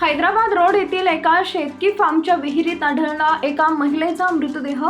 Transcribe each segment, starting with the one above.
Hyderabad road येथील एका शेतकी फार्मच्या विहिरीत आढळला एका महिलेचा मृतदेह.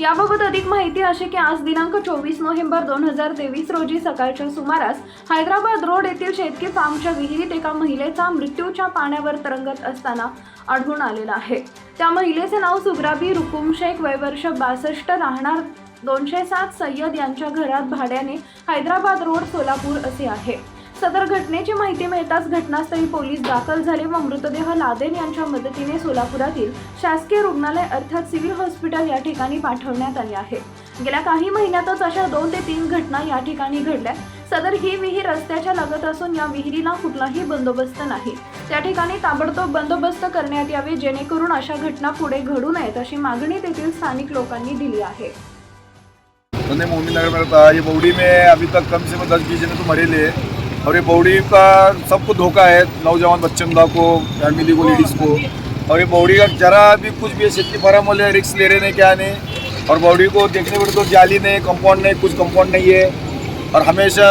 याबाबत अधिक माहिती अशी की आज दिनांक चोवीस नोव्हेंबर दोन हजार तेवीस रोजी सकाळच्या सुमारास हैदराबाद रोड येथील शेतकी फार्मच्या विहिरीत एका महिलेचा मृत्यूच्या पाण्यावर तरंगत असताना आढळून आलेला आहे. त्या महिलेचे नाव सुग्राबी रुकुम शेख वयवर्ष बासष्ट राहणार दोनशे सात सय्यद यांच्या घरात भाड्याने हैदराबाद रोड सोलापूर असे आहे. सदर घटनेची माहिती मिळताच घटनास्थळी पोलीस दाखल झाले व मृतदेह लादेन यांच्या मदतीने सोलापुरातील शासकीय रुग्णालय अर्थात सिव्हिल हॉस्पिटल या ठिकाणी पाठवण्यात आले आहे. गेल्या काही महिन्यातच अशा दोन ते तीन घटना या ठिकाणी घडल्या. सदर ही विहीर रस्त्याच्या लगत असून या विहिरीला कुठलाही बंदोबस्त नाही. त्या ठिकाणी ताबडतोब बंदोबस्त करण्यात यावे जेणेकरून अशा घटना पुढे घडू नयेत अशी मागणी तेथील स्थानिक लोकांनी दिली आहे. मैंने नगर में ये बौड़ी में अभी तक कम से कम दस बीस जने तो मरे लिए. और ये बौड़ी का सबको धोखा है नौजवान बच्चंदा को फैमिली को लेडीज़ को। और ये बौड़ी का जरा भी कुछ भी सेफ्टी फार्म वाले रिक्स ले रहे नहीं क्या नहीं। और बौड़ी को देखने पर तो जाली नहीं कंपाउंड नहीं कुछ कंपाउंड नहीं है। और हमेशा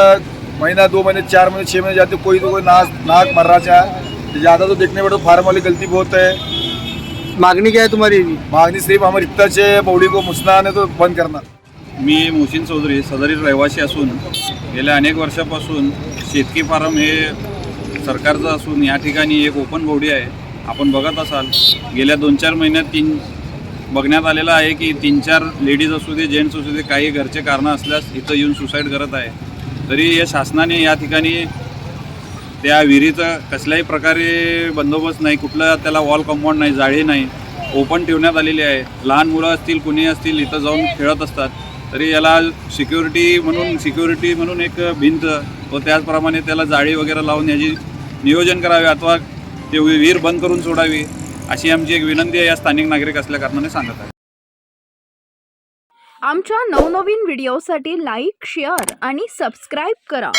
महीना दो महीने चार महीने छः महीने जाते कोई तो कोई नाक नाक मर रहा चाहे ज़्यादा तो देखने पर तो फार्म वाली गलती बहुत है। मागणी काय आहे तुम्हारी? मागनी सिर्फ हमारी इतना है बौड़ी को मुसना नहीं तो बंद करना। मी मोहसिन चौधरी सदरील रहिवासी असून गेल्या अनेक वर्षापासून शेतकी फार्म हे सरकारचं असून या ठिकाणी एक ओपन बॉडी आहे. आपण बघत असाल गेल्या दोन चार महिन्यात तीन बघण्यात आलेलं आहे की तीन चार लेडीज असू दे जेंट्स असू दे काही घरचे कारणं असल्यास इथं येऊन सुसाईड करत आहे. तरी या शासनाने या ठिकाणी त्या विहिरीचा कसल्याही प्रकारे बंदोबस्त नाही कुठला त्याला वॉल कंपाऊंड नाही जाळी नाही ओपन ठेवण्यात आलेली आहे. लहान मुलं असतील कुणी असतील इथं जाऊन खेळत असतात. तरी याला सिक्युरिटी म्हणून सिक्युरिटी म्हणून एक भिंत व त्याचप्रमाणे त्याला जाळी वगैरे लावून याची नियोजन करावे अथवा ते विहीर बंद करून सोडावी अशी आमची एक विनंती आहे या स्थानिक नागरिक असल्या कारणाने सांगत आहे आमच्या नवनवीन व्हिडिओसाठी लाईक शेअर आणि सबस्क्राईब करा.